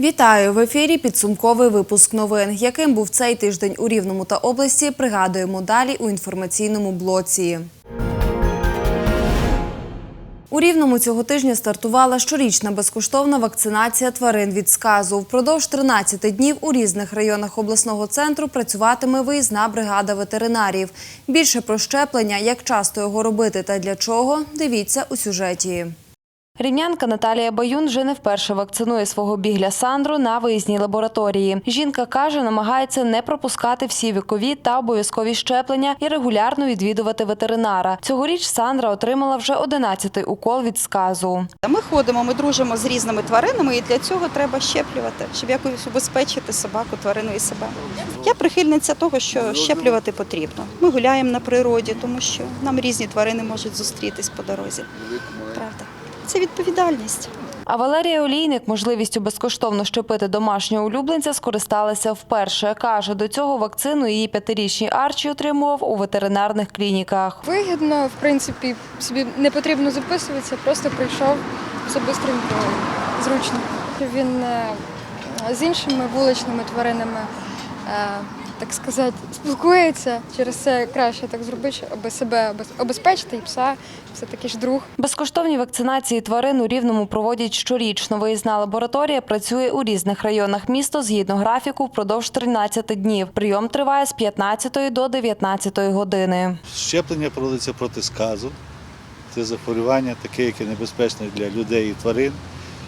Вітаю в ефірі. Підсумковий випуск новин. Яким був цей тиждень у Рівному та області? Пригадуємо далі у інформаційному блоці. У Рівному цього тижня стартувала щорічна безкоштовна вакцинація тварин від сказу. Впродовж 13 днів у різних районах обласного центру працюватиме виїзна бригада ветеринарів. Більше про щеплення, як часто його робити та для чого, дивіться у сюжеті. Рівнянка Наталія Баюн вже не вперше вакцинує свого бігля Сандру на виїзній лабораторії. Жінка каже, намагається не пропускати всі вікові та обов'язкові щеплення і регулярно відвідувати ветеринара. Цьогоріч Сандра отримала вже 11-й укол від сказу. Ми ходимо, ми дружимо з різними тваринами, і для цього треба щеплювати, щоб якось убезпечити собаку, тварину і себе. Я прихильниця того, що щеплювати потрібно. Ми гуляємо на природі, тому що нам різні тварини можуть зустрітись по дорозі. Це відповідальність. А Валерія Олійник можливістю безкоштовно щепити домашнього улюбленця скористалася вперше. Каже, до цього вакцину її п'ятирічний Арчі отримував у ветеринарних клініках. Вигідно, в принципі, собі не потрібно записуватися, просто прийшов все бистренько, зручно. Він е, з іншими вуличними тваринами, е, так сказати, спілкується. Через це краще так зробити, аби себе обезпечити і пса, все таки ж друг. Безкоштовні вакцинації тварин у Рівному проводять щорічно. Виїзна лабораторія працює у різних районах міста згідно графіку впродовж 13 днів. Прийом триває з 15 до 19 години. Щеплення проводиться проти сказу. Це захворювання, таке, яке небезпечне для людей і тварин.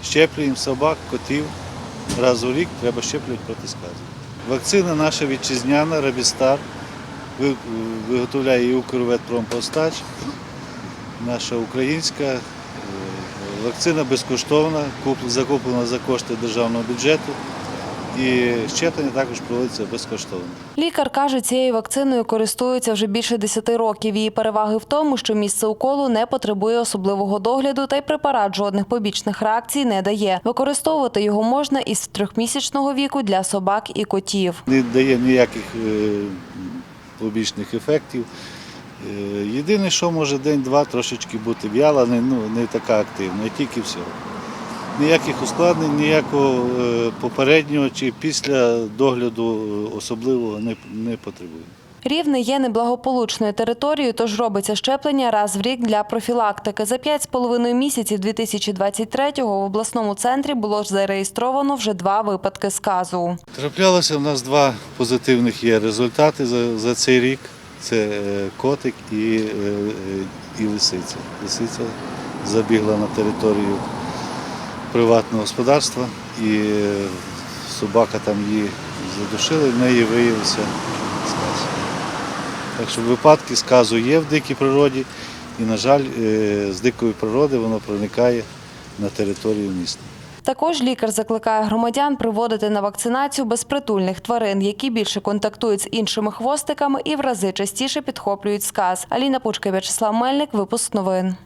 Щеплюємо собак, котів. Раз у рік треба щеплювати проти сказу. Вакцина наша вітчизняна, Рабістар. Виготовляє її Укрветпромпостач. Наша українська. Е, Вакцина безкоштовна, закуплена за кошти державного бюджету. І щеплення також проводиться безкоштовно. Лікар каже, цією вакциною користуються вже більше 10 років. Її переваги в тому, що місце уколу не потребує особливого догляду, та й препарат жодних побічних реакцій не дає. Використовувати його можна із трьохмісячного віку для собак і котів. не дає ніяких е, побічних ефектів. Е, Єдине, що може день-два трошечки бути в'яла, не, ну, не така активна, і тільки всього. Ніяких ускладнень, ніякого е, попереднього чи після догляду е, особливого не, не потребує. Рівне є неблагополучною територією, тож робиться щеплення раз в рік для профілактики. За 5,5 місяців 2023-го в обласному центрі було зареєстровано вже два випадки сказу. Траплялося в нас два позитивних є результати за, за цей рік. Це е, котик і, і лисиця. Лисиця забігла на територію приватного господарства і собака там її задушила, і в неї виявився сказ. Так що випадки сказу є в дикій природі, і, на жаль, е, з дикої природи воно проникає на територію міста. Також лікар закликає громадян приводити на вакцинацію безпритульних тварин, які більше контактують з іншими хвостиками і в рази частіше підхоплюють сказ. Аліна Пучка, В'ячеслав Мельник, випуск новин.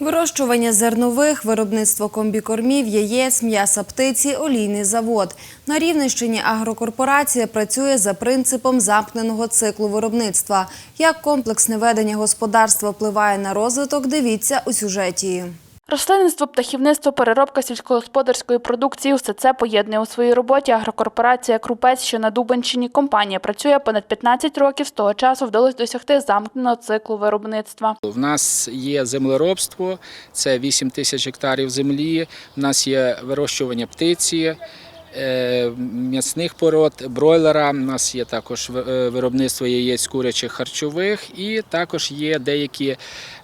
Вирощування зернових, виробництво комбікормів, яєць, м'яса птиці, олійний завод. На Рівненщині агрокорпорація працює за принципом замкненого циклу виробництва. Як комплексне ведення господарства впливає на розвиток, дивіться у сюжеті. Рослинництво, птахівництво, переробка сільськогосподарської продукції – все це поєднує у своїй роботі агрокорпорація «Крупець», що на Дубенщині. Компанія працює понад 15 років. З того часу вдалося досягти замкненого циклу виробництва. В нас є землеробство, це 8 тисяч гектарів землі. В нас є вирощування птиці, м'ясних пород, бройлера. У нас є також е, виробництво яєць курячих харчових, і також є деякі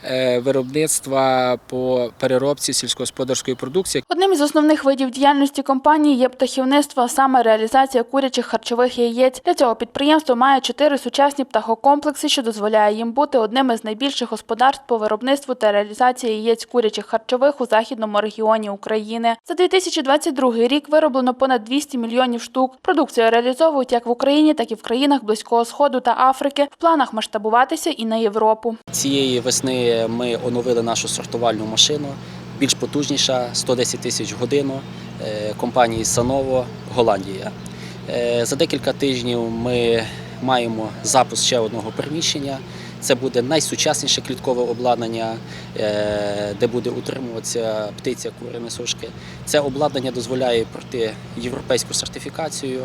е, виробництва по переробці сільськогосподарської продукції. Одним із основних видів діяльності компанії є птахівництво, а саме реалізація курячих харчових яєць. Для цього підприємство має чотири сучасні птахокомплекси, що дозволяє їм бути одним із найбільших господарств по виробництву та реалізації яєць курячих харчових у західному регіоні України. За 2022 рік вироблено понад 200 мільйонів штук. Продукцію реалізовують як в Україні, так і в країнах Близького Сходу та Африки. В планах масштабуватися і на Європу. Цієї весни ми оновили нашу сортувальну машину, більш потужніша, 110 тисяч годину е, компанії Sanovo Голландія. Е, За декілька тижнів ми маємо запуск ще одного приміщення Це буде найсучасніше кліткове обладнання, е, де буде утримуватися птиця, кури, сушки. Це обладнання дозволяє пройти європейську сертифікацію,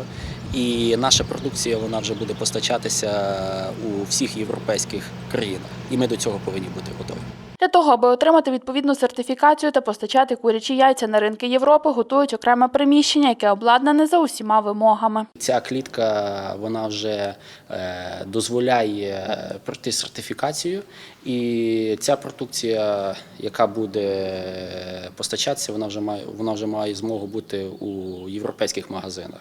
і наша продукція вона вже буде постачатися у всіх європейських країнах. І ми до цього повинні бути готові. Для того, аби отримати відповідну сертифікацію та постачати курячі яйця на ринки Європи, готують окреме приміщення, яке обладнане за усіма вимогами. Ця клітка вона вже е, дозволяє пройти сертифікацію, і ця продукція, яка буде постачатися, вона вже має вона вже має змогу бути у європейських магазинах.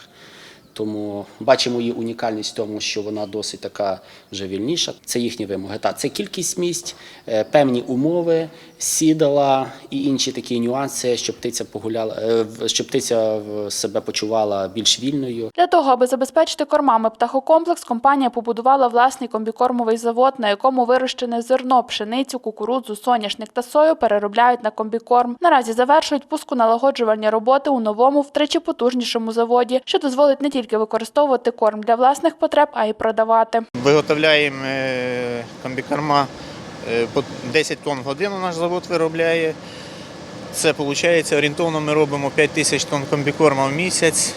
Тому бачимо її унікальність в тому, що вона досить така вже вільніша. Це їхні вимоги. Та це кількість місць, е, певні умови, сідала і інші такі нюанси, щоб птиця погуляла, е, щоб птиця себе почувала більш вільною. Для того, аби забезпечити кормами птахокомплекс, компанія побудувала власний комбікормовий завод, на якому вирощене зерно, пшеницю, кукурудзу, соняшник та сою переробляють на комбікорм. Наразі завершують пусконалагоджувальні роботи у новому, втричі потужнішому заводі, що дозволить не тільки використовувати корм для власних потреб, а й продавати. Виготовляємо е, комбікорма е, по 10 тонн в годину наш завод виробляє. Це виходить, орієнтовно ми робимо 5 тисяч тонн комбікорма в місяць.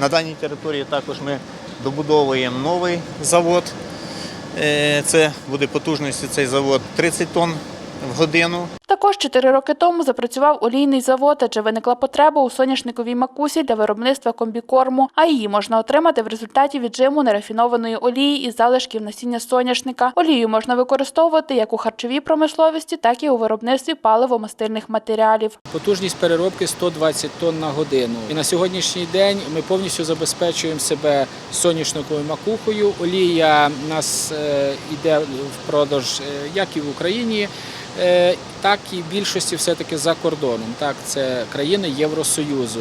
На даній території також ми добудовуємо новий завод. Е, Це буде потужністю цей завод 30 тонн в годину. Також чотири роки тому запрацював олійний завод, адже виникла потреба у соняшниковій макусі для виробництва комбікорму, а її можна отримати в результаті віджиму нерафінованої олії із залишків насіння соняшника. Олію можна використовувати як у харчовій промисловості, так і у виробництві паливо-мастильних матеріалів. Потужність переробки 120 тонн на годину. І на сьогоднішній день ми повністю забезпечуємо себе соняшниковою макухою. Олія у нас е, йде в продаж е, як і в Україні, е, так і більшості все-таки за кордоном. Так, це країни Євросоюзу.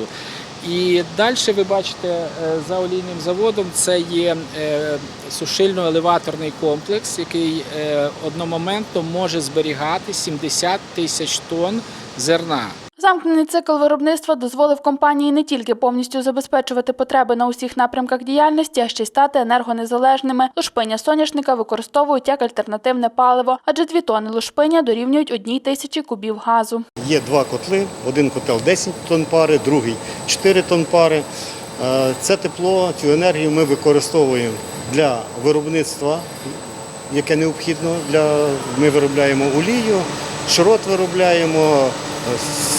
І далі ви бачите е, за олійним заводом це є е, сушильно-елеваторний комплекс, який е, одномоментно може зберігати 70 тисяч тонн зерна. Замкнений цикл виробництва дозволив компанії не тільки повністю забезпечувати потреби на усіх напрямках діяльності, а ще й стати енергонезалежними. Лушпиня соняшника використовують як альтернативне паливо, адже дві тонни лушпиня дорівнюють одній тисячі кубів газу. Є два котли, один котел 10 тонн пари, другий 4 тонн пари. Е, Це тепло, цю енергію ми використовуємо для виробництва, яке необхідно. Ми виробляємо олію, шрот виробляємо,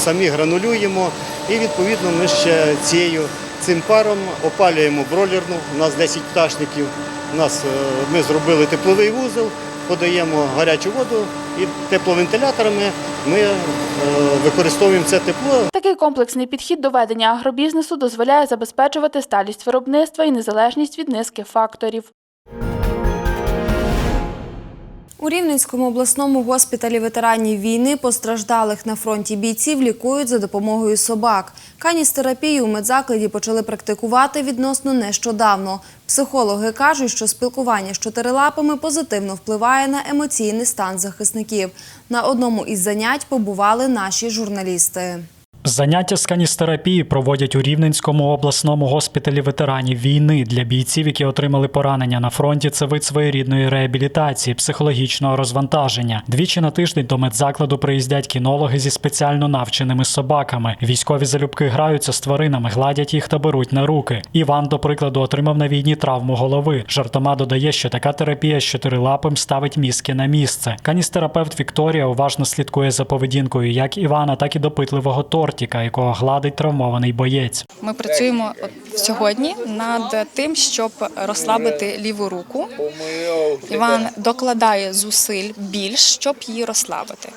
самі гранулюємо і відповідно ми ще цією, цим паром опалюємо бройлерну. У нас 10 пташників. У нас, е, ми зробили тепловий вузол, подаємо гарячу воду і тепловентиляторами ми е, використовуємо це тепло Такий комплексний підхід до ведення агробізнесу дозволяє забезпечувати сталість виробництва і незалежність від низки факторів. У Рівненському обласному госпіталі ветеранів війни постраждалих на фронті бійців лікують за допомогою собак. Каністерапію у медзакладі почали практикувати відносно нещодавно. Психологи кажуть, що спілкування з чотирилапами позитивно впливає на емоційний стан захисників. На одному із занять побували наші журналісти. Заняття з каністерапії проводять у Рівненському обласному госпіталі ветеранів війни для бійців, які отримали поранення на фронті. Це вид своєрідної реабілітації, психологічного розвантаження. Двічі на тиждень до медзакладу приїздять кінологи зі спеціально навченими собаками. Військові залюбки граються з тваринами, гладять їх та беруть на руки. Іван, до прикладу, отримав на війні травму голови. Жартома додає, що така терапія з чотирилапим ставить мізки на місце. Каністерапевт Вікторія уважно слідкує за поведінкою як Івана, так і допитливого тортіка, якого гладить травмований боєць. Ми працюємо сьогодні над тим, щоб розслабити ліву руку. Іван докладає зусиль більш, щоб її розслабити.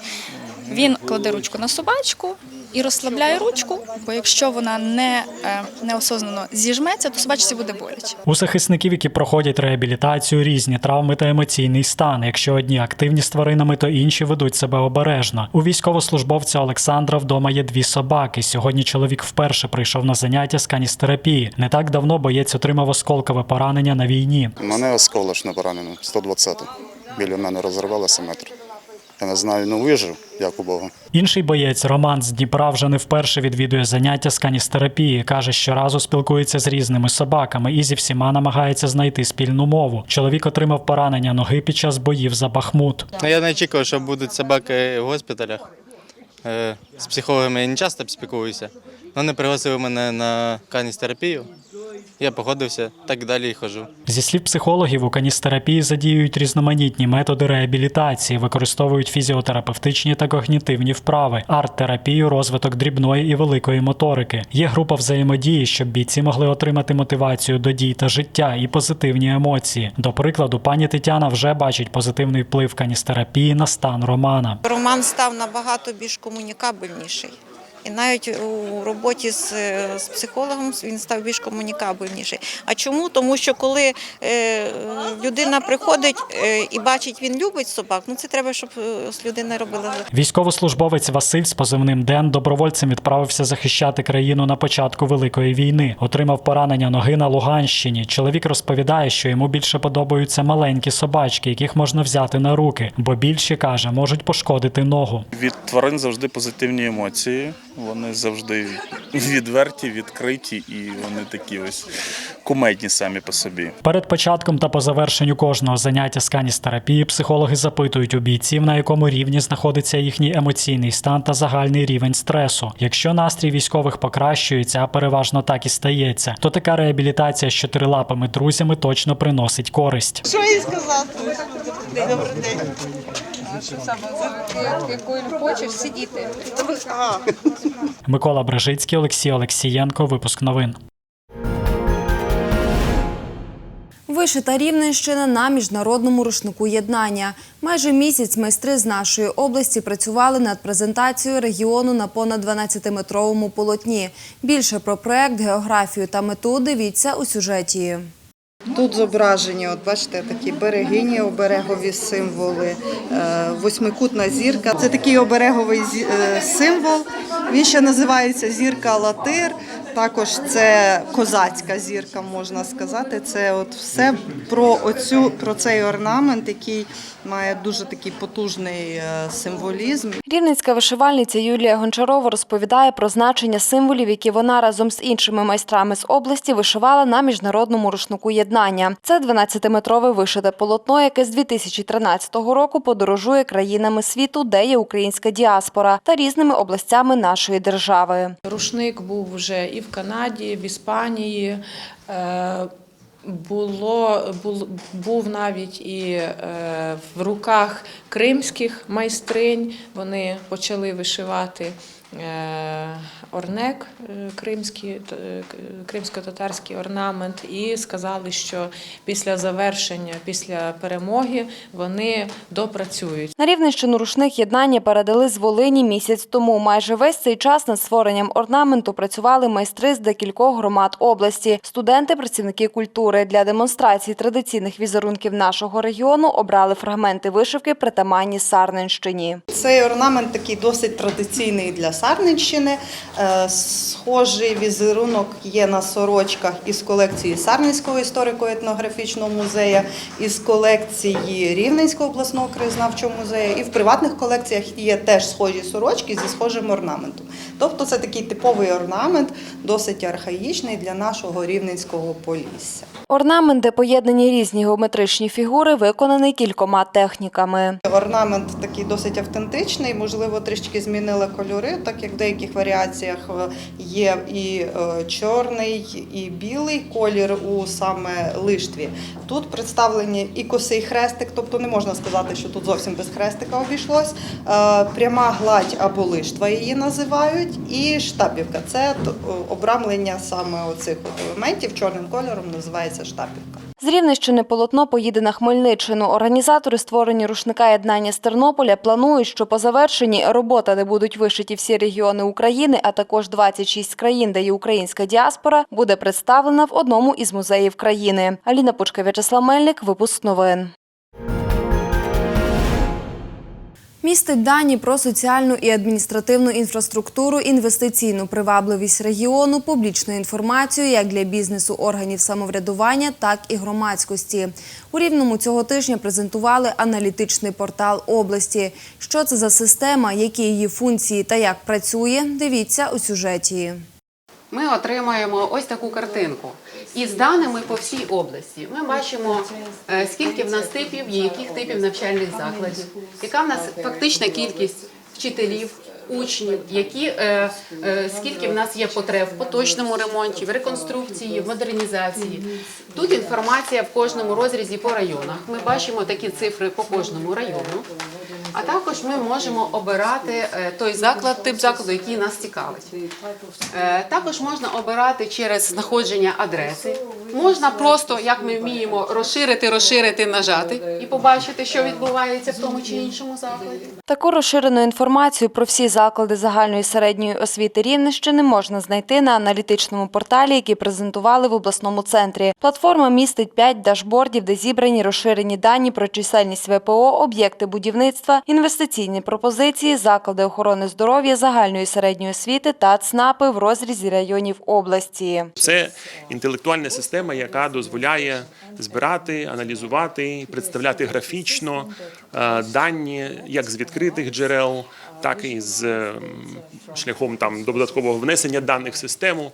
Він кладе ручку на собачку і розслабляє ручку, бо якщо вона не е, неосознано зіжметься, то собачці буде боляче. У захисників, які проходять реабілітацію, різні травми та емоційний стан. Якщо одні активні з тваринами, то інші ведуть себе обережно. У військовослужбовця Олександра вдома є дві собаки. Сьогодні чоловік вперше прийшов на заняття з каністерапії. Не так давно боєць отримав осколкове поранення на війні. Мене осколочно поранено, 120. Біля мене розірвалося метр. Я не знаю, ну вижив, дякую Богу. Інший боєць Роман з Дніпра вже не вперше відвідує заняття з каністерапії. каже, щоразу спілкується з різними собаками і зі всіма намагається знайти спільну мову. Чоловік отримав поранення ноги під час боїв за Бахмут. Ну, я не очікував, що будуть собаки в госпіталях. Е, З психологами я не часто спілкуюся. Вони пригласили мене на каністерапію. Я погодився, так далі і хожу. Зі слів психологів, у каністерапії задіюють різноманітні методи реабілітації, використовують фізіотерапевтичні та когнітивні вправи, арт-терапію, розвиток дрібної і великої моторики. Є група взаємодії, щоб бійці могли отримати мотивацію до дій та життя і позитивні емоції. До прикладу, пані Тетяна вже бачить позитивний вплив каністерапії на стан Романа. Роман став набагато більш комунікабельніший. І навіть у роботі з, е, з психологом він став більш комунікабельніший. А чому? Тому що коли е, людина приходить е, і бачить, він любить собак, ну це треба, щоб е, людина робила. Військовослужбовець Василь з позивним Ден добровольцем відправився захищати країну на початку великої війни. Отримав поранення ноги на Луганщині. Чоловік розповідає, що йому більше подобаються маленькі собачки, яких можна взяти на руки, бо більші каже, можуть пошкодити ногу. Від тварин завжди позитивні емоції. Вони завжди відверті, відкриті і вони такі ось кумедні самі по собі. Перед початком та по завершенню кожного заняття з каністерапії психологи запитують у бійців, на якому рівні знаходиться їхній емоційний стан та загальний рівень стресу. Якщо настрій військових покращується, а переважно так і стається, то така реабілітація з чотирилапими друзями точно приносить користь. Що їй сказати? Добрий день. Якою хочеш сидіти. Микола Брежицький, Олексій Олексієнко. Випуск новин. Вишита Рівненщина на міжнародному рушнику єднання. Майже місяць майстри з нашої області працювали над презентацією регіону на понад 12-метровому полотні. Більше про проект, географію та мету дивіться у сюжеті. Тут зображені, от бачите, такі берегині, оберегові символи, е, восьмикутна зірка. Це такий обереговий е, символ. Він ще називається зірка Латир. Також це козацька зірка, можна сказати. Це от все про оцю про цей орнамент, який має дуже такий потужний е, символізм. Рівненська вишивальниця Юлія Гончарова розповідає про значення символів, які вона разом з іншими майстрами з області вишивала на міжнародному рушнику єднання. Це 12-метрове вишите полотно, яке з 2013 року подорожує країнами світу, де є українська діаспора та різними областями нашої держави. Рушник був вже і в Канаді, в Іспанії. Було, бул- був навіть і е, в руках кримських майстринь. Вони почали вишивати орнек, е, кримський, т- е, кримсько-татарський орнамент, і сказали, що після завершення, після перемоги вони допрацюють. На Рівненщину рушник єднання передали з Волині місяць тому. Майже весь цей час над створенням орнаменту працювали майстри з декількох громад області, студенти, працівники культури. Для демонстрації традиційних візерунків нашого регіону обрали фрагменти вишивки притаманні Сарненщині. Цей орнамент такий досить традиційний для Сарненщини. Е, Схожий візерунок є на сорочках із колекції Сарненського історико-етнографічного музею, із колекції Рівненського обласного краєзнавчого музею. І в приватних колекціях є теж схожі сорочки зі схожим орнаментом. Тобто це такий типовий орнамент, досить архаїчний для нашого рівненського полісся. Орнамент, де поєднані різні геометричні фігури, виконаний кількома техніками. Орнамент такий досить автентичний, можливо, трішки змінили кольори, так як в деяких варіаціях е, є і е, чорний, і білий колір у саме лиштві. Тут представлені і косий хрестик, тобто не можна сказати, що тут зовсім без хрестика обійшлось. Е, Пряма гладь або лиштва її називають, і штапівка це обрамлення саме оцих елементів чорним кольором називається штапівка. З Рівненщини полотно поїде на Хмельниччину. Організатори створення рушника єднання з Тернополя планують, що по завершенні робота, де будуть вишиті всі регіони України, а також 26 країн, де є українська діаспора, буде представлена в одному із музеїв країни. Аліна Пучка, В'ячеслав Мельник, випуск новин. Містить дані про соціальну і адміністративну інфраструктуру, інвестиційну привабливість регіону, публічну інформацію як для бізнесу, органів самоврядування, так і громадськості. У Рівному цього тижня презентували аналітичний портал області. Що це за система, які її функції та як працює, дивіться у сюжеті. ми отримаємо ось таку картинку із даними по всій області. Ми бачимо, е, скільки в нас типів є, яких типів навчальних закладів, яка в нас фактична кількість вчителів. Учнів, які е, е, скільки в нас є потреб в поточному ремонті, в реконструкції, в модернізації. Тут інформація в кожному розрізі по районах. Ми бачимо такі цифри по кожному району. А також ми можемо обирати е, той заклад, тип закладу, який нас цікавить. Е, Також можна обирати через знаходження адреси. Можна просто, як ми вміємо, розширити, розширити, нажати і побачити, що відбувається в тому чи іншому закладі. Таку розширену інформацію про всі заклади загальної середньої освіти Рівненщини можна знайти на аналітичному порталі, який презентували в обласному центрі. Платформа містить 5 дашбордів, де зібрані розширені дані про чисельність ВПО, об'єкти будівництва, інвестиційні пропозиції, заклади охорони здоров'я, загальної середньої освіти та ЦНАПи в розрізі районів області. Це інтелектуальна система, яка дозволяє збирати, аналізувати, представляти графічно е, дані як з відкритих джерел, так і з шляхом там додаткового внесення даних в систему.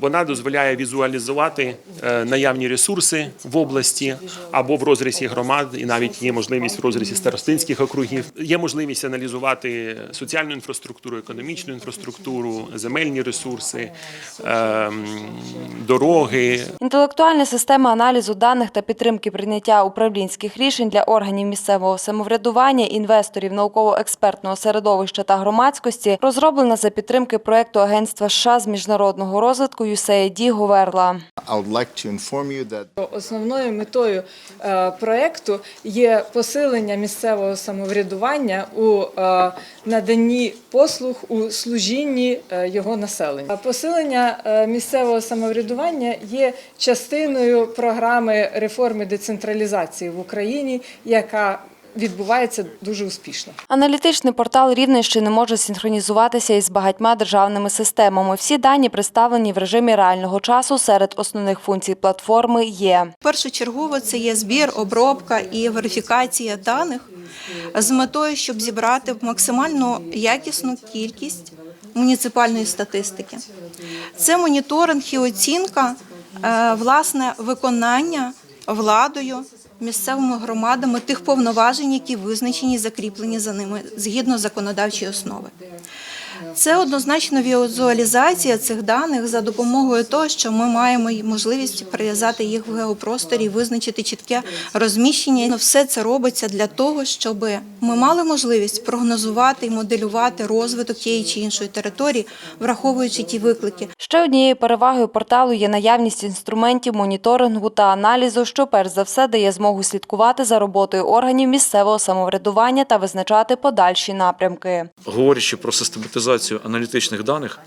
Вона дозволяє візуалізувати е, наявні ресурси в області або в розрізі громад, і навіть є можливість в розрізі старостинських округів. Є можливість аналізувати соціальну інфраструктуру, економічну інфраструктуру, земельні ресурси, ем, дороги, Інтелектуальна система аналізу даних та підтримки прийняття управлінських рішень для органів місцевого самоврядування, інвесторів, науково-експертного середовища та громадськості розроблена за підтримки проекту Агентства США з міжнародного розвитку USAID Говерла. Основною метою е, проекту є посилення місцевого самоврядування у е, наданні послуг у служінні е, його населення. Посилення місцевого самоврядування є частиною програми реформи децентралізації в Україні, яка відбувається дуже успішно. Аналітичний портал Рівненщини може синхронізуватися із багатьма державними системами. Всі дані представлені в режимі реального часу. Серед основних функцій платформи є Першочергово це є збір, обробка і верифікація даних з метою, щоб зібрати максимально якісну кількість муніципальної статистики. Це моніторинг і оцінка е, власне виконання владою. Місцевими громадами тих повноважень, які визначені закріплені за ними згідно законодавчої основи. Це однозначно візуалізація цих даних за допомогою того, що ми маємо й можливість прив'язати їх в геопросторі, визначити чітке розміщення. Ну, Все це робиться для того, щоб ми мали можливість прогнозувати і моделювати розвиток тієї чи іншої території, враховуючи ті виклики. Ще однією перевагою порталу є наявність інструментів моніторингу та аналізу, що перш за все дає змогу слідкувати за роботою органів місцевого самоврядування та визначати подальші напрямки. Говорячи про систематизацію аналітичних даних,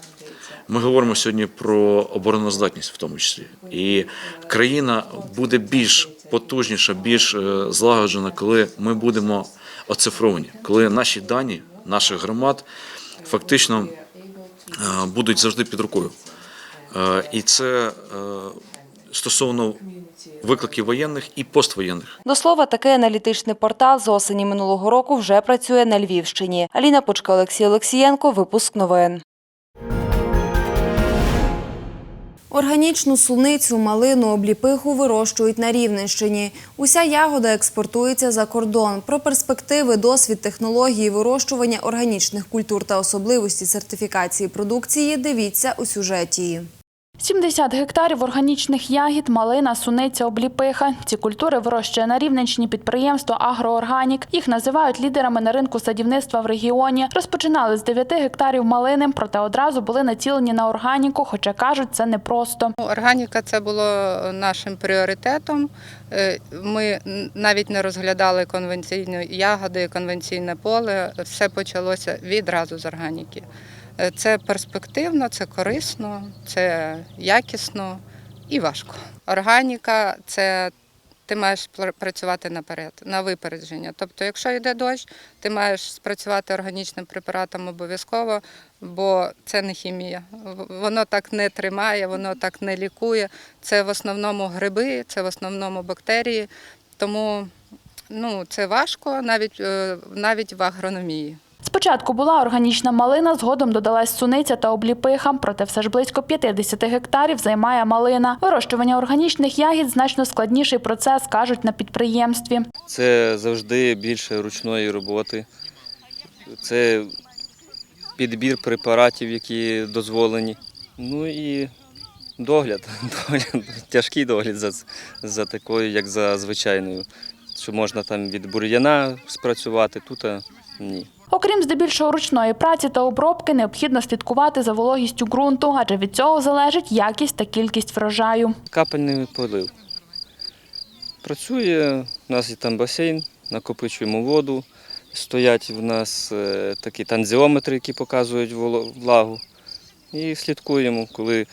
ми говоримо сьогодні про обороноздатність в тому числі. І країна буде більш потужніша, більш е, злагоджена, коли ми будемо оцифровані, коли наші дані наших громад фактично е, будуть завжди під рукою. Е, І це стосовно викликів воєнних і поствоєнних. До слова, такий аналітичний портал з осені минулого року вже працює на Львівщині. Аліна Пучка, Олексій Олексієнко. Випуск новин. Органічну суницю, малину, обліпиху вирощують на Рівненщині. Уся ягода експортується за кордон. Про перспективи, досвід, технології вирощування органічних культур та особливості сертифікації продукції дивіться у сюжеті. 70 гектарів органічних ягід, малина, суниця, обліпиха. Ці культури вирощує на Рівненщині підприємство «Агроорганік». Їх називають лідерами на ринку садівництва в регіоні. Розпочинали з 9 гектарів малини, проте одразу були націлені на органіку, хоча кажуть, це непросто. Органіка це було нашим пріоритетом. Е, Ми навіть не розглядали конвенційні ягоди, конвенційне поле. Все почалося відразу з органіки. Е, Це перспективно, це корисно, це якісно і важко. Органіка це ти маєш пр- працювати наперед, на випередження. Тобто, якщо йде дощ, ти маєш спрацювати органічним препаратом обов'язково, бо це не хімія. Воно так не тримає, воно так не лікує. Це в основному гриби, це в основному бактерії. Тому ну, це важко навіть, е, навіть в агрономії. Спочатку була органічна малина, згодом додалась суниця та обліпиха, проте все ж близько 50 гектарів займає малина. Вирощування органічних ягід значно складніший процес, кажуть на підприємстві. Це завжди більше ручної роботи. Це підбір препаратів, які дозволені. Ну і догляд. догляд тяжкий догляд за, за такою, як за звичайною. Що можна там від бур'яна спрацювати, тут ні. Окрім здебільшого ручної праці та обробки, необхідно слідкувати за вологістю ґрунту, адже від цього залежить якість та кількість врожаю. Капельний полив. Працює, у нас є там басейн, накопичуємо воду. Стоять в нас е, такі танзіометри, які показують влагу. І слідкуємо, коли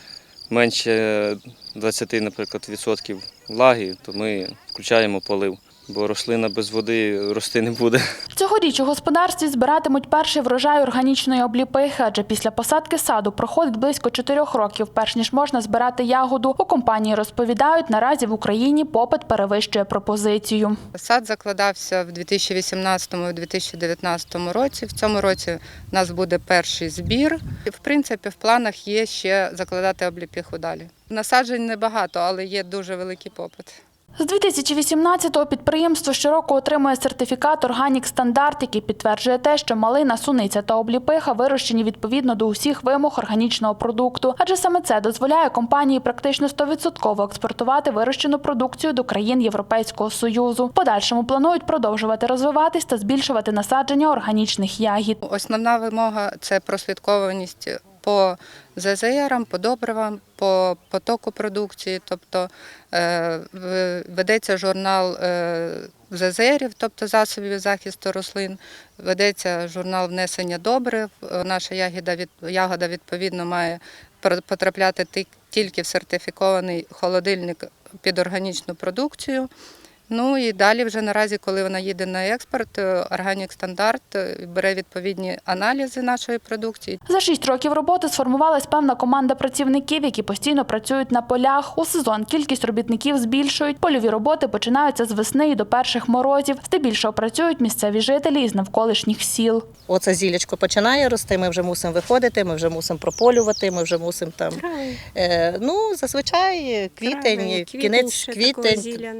менше 20, наприклад, відсотків влаги, то ми включаємо полив, бо рослина без води рости не буде. Цьогоріч у господарстві збиратимуть перший врожай органічної обліпихи, адже після посадки саду проходить близько чотирьох років, перш ніж можна збирати ягоду. У компанії розповідають, наразі в Україні попит перевищує пропозицію. Сад закладався в 2018-2019 році. В цьому році у нас буде перший збір. В принципі, в планах є ще закладати обліпіху далі. Насаджень небагато, але є дуже великий попит. З 2018-го підприємство щороку отримує сертифікат «Органік Стандарт», який підтверджує те, що малина, суниця та обліпиха вирощені відповідно до усіх вимог органічного продукту. Адже саме це дозволяє компанії практично 100% експортувати вирощену продукцію до країн Європейського Союзу. В подальшому планують продовжувати розвиватись та збільшувати насадження органічних ягід. Основна вимога це прослідкованість по ЗЗРам, по добривам, по потоку продукції. Тобто е, ведеться журнал е, ЗЗРів, тобто засобів захисту рослин, ведеться журнал внесення добрив. Наша ягода, ягода відповідно має потрапляти тільки в сертифікований холодильник під органічну продукцію. Ну і далі вже наразі, коли вона їде на експорт, Органік Стандарт е, бере відповідні аналізи нашої продукції. За шість років роботи сформувалась певна команда працівників, які постійно працюють на полях. У сезон кількість робітників збільшують. Польові роботи починаються з весни і до перших морозів. Здебільшого працюють місцеві жителі із навколишніх сіл. Оце зілячко починає рости, ми вже мусимо виходити, ми вже мусимо прополювати, ми вже мусимо там. Е, ну, зазвичай квітень, Травень, квітень кінець квітень, зілля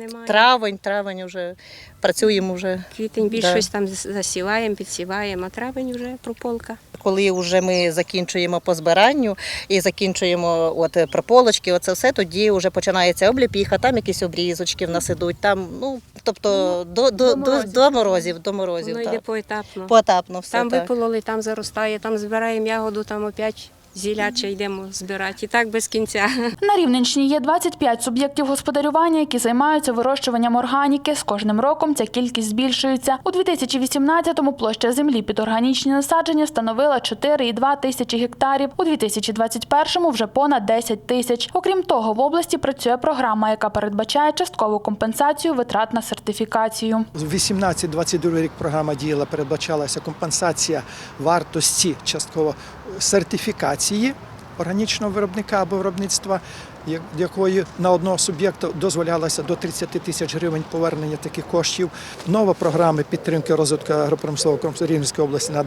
немає. травень, вже працюємо вже. Квітень більш Да. щось там засіваємо, підсіваємо, а травень вже прополка. Коли вже ми закінчуємо по збиранню і закінчуємо от прополочки, оце все, тоді вже починається обліпіха, там якісь обрізочки в нас ідуть, там, ну, тобто до, до, до, до морозів, до морозів. Воно йде поетапно. Поетапно все Там так. випололи, там заростає, там збираємо ягоду, там опять зіляче йдемо збирати. І так без кінця. На Рівненщині є 25 суб'єктів господарювання, які займаються вирощуванням органіки. З кожним роком ця кількість збільшується. У 2018-му площа землі під органічні насадження становила 4,2 тисячі гектарів. У 2021-му вже понад 10 тисяч. Окрім того, в області працює програма, яка передбачає часткову компенсацію витрат на сертифікацію. 18-22 рік програма діяла, передбачалася компенсація вартості частково сертифікації органічного виробника або виробництва, якої на одного суб'єкта дозволялося до 30 тисяч гривень повернення таких коштів. Нова програма підтримки розвитку агропромислового комплексу Рівненської області на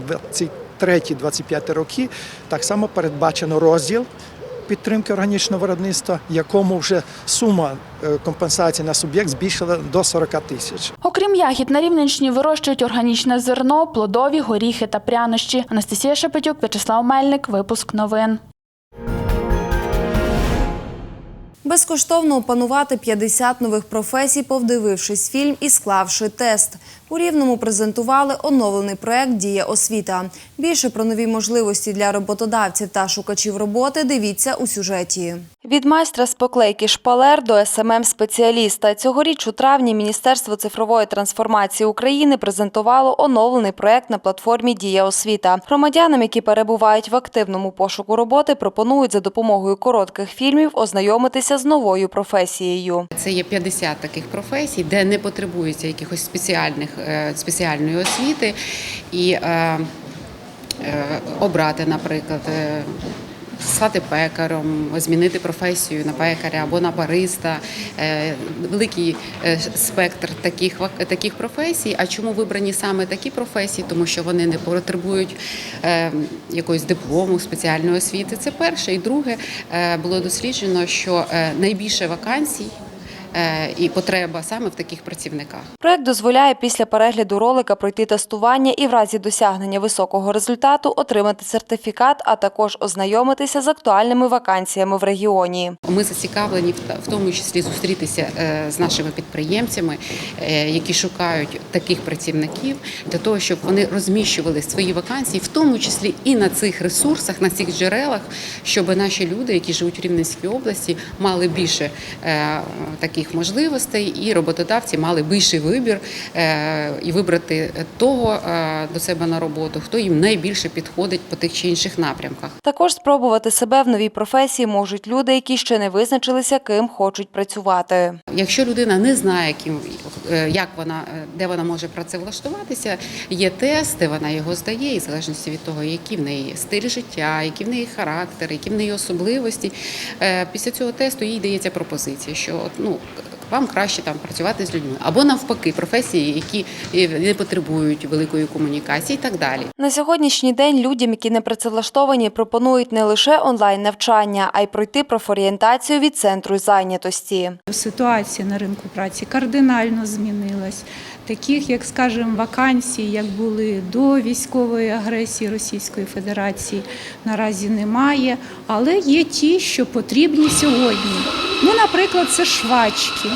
23-25 роки. Так само передбачено розділ підтримки органічного виробництва, якому вже сума е, компенсації на суб'єкт збільшила до 40 тисяч. Окрім ягід, на Рівненщині вирощують органічне зерно, плодові, горіхи та прянощі. Анастасія Шепетюк, В'ячеслав Мельник. Випуск новин. Безкоштовно опанувати 50 нових професій, повдивившись фільм і склавши тест. У Рівному презентували оновлений проект «Дія освіта». Більше про нові можливості для роботодавців та шукачів роботи дивіться у сюжеті. Від майстра з поклейки шпалер до СММ-спеціаліста. Цьогоріч у травні Міністерство цифрової трансформації України презентувало оновлений проект на платформі Дія освіта. Громадянам, які перебувають в активному пошуку роботи, пропонують за допомогою коротких фільмів ознайомитися з новою професією. Це є 50 таких професій, де не потребується якихось спеціальних спеціальної освіти і е, е, обрати, наприклад. е, Стати пекарем, змінити професію на пекаря або на бариста, Е, великий е, спектр таких таких професій. А чому вибрані саме такі професії? Тому що вони не потребують е, якогось диплому, спеціальної освіти. Це перше. І друге е, було досліджено, що е, найбільше вакансій е, і потреба саме в таких працівниках. Проект дозволяє після перегляду ролика пройти тестування і в разі досягнення високого результату отримати сертифікат, а також ознайомитися з актуальними вакансіями в регіоні. Ми зацікавлені в тому числі зустрітися е, з нашими підприємцями, е, які шукають таких працівників, для того, щоб вони розміщували свої вакансії, в тому числі і на цих ресурсах, на цих джерелах, щоб наші люди, які живуть в Рівненській області, мали більше е, таких можливостей, і роботодавці мали більший вибір е, і вибрати того е, до себе на роботу, хто їм найбільше підходить по тих чи інших напрямках. Також спробувати себе в новій професії можуть люди, які ще не визначилися, ким хочуть працювати. Якщо людина не знає, ким е, як вона де вона може працевлаштуватися, є тест, вона його здає, і в залежності від того, який в неї стиль життя, який в неї характер, які в неї особливості. Після цього тесту їй дається пропозиція, що ну. Вам краще там працювати з людьми або навпаки, професії, які е, не потребують великої комунікації, і так далі. На сьогоднішній день людям, які не працевлаштовані, пропонують не лише онлайн навчання, а й пройти профорієнтацію від центру зайнятості. Ситуація на ринку праці кардинально змінилась. Таких, як скажімо, вакансій, як були до військової агресії Російської Федерації, наразі немає. Але є ті, що потрібні сьогодні. Ну, наприклад, це швачки.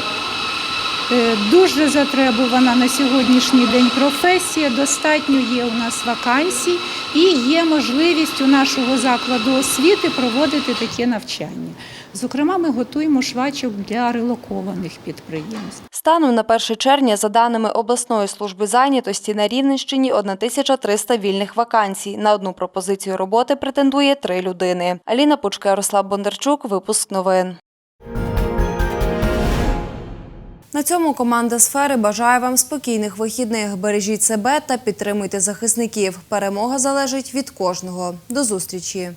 Е, Дуже затребувана на сьогоднішній день професія. Достатньо є у нас вакансій і є можливість у нашого закладу освіти проводити таке навчання. Зокрема, ми готуємо швачок для релокованих підприємств. Станом на 1 червня, за даними обласної служби зайнятості, на Рівненщині 1300 вільних вакансій. На одну пропозицію роботи претендує три людини. Аліна Пучка, Ярослав Бондарчук, випуск новин. На цьому команда сфери бажає вам спокійних вихідних. Бережіть себе та підтримуйте захисників. Перемога залежить від кожного. До зустрічі.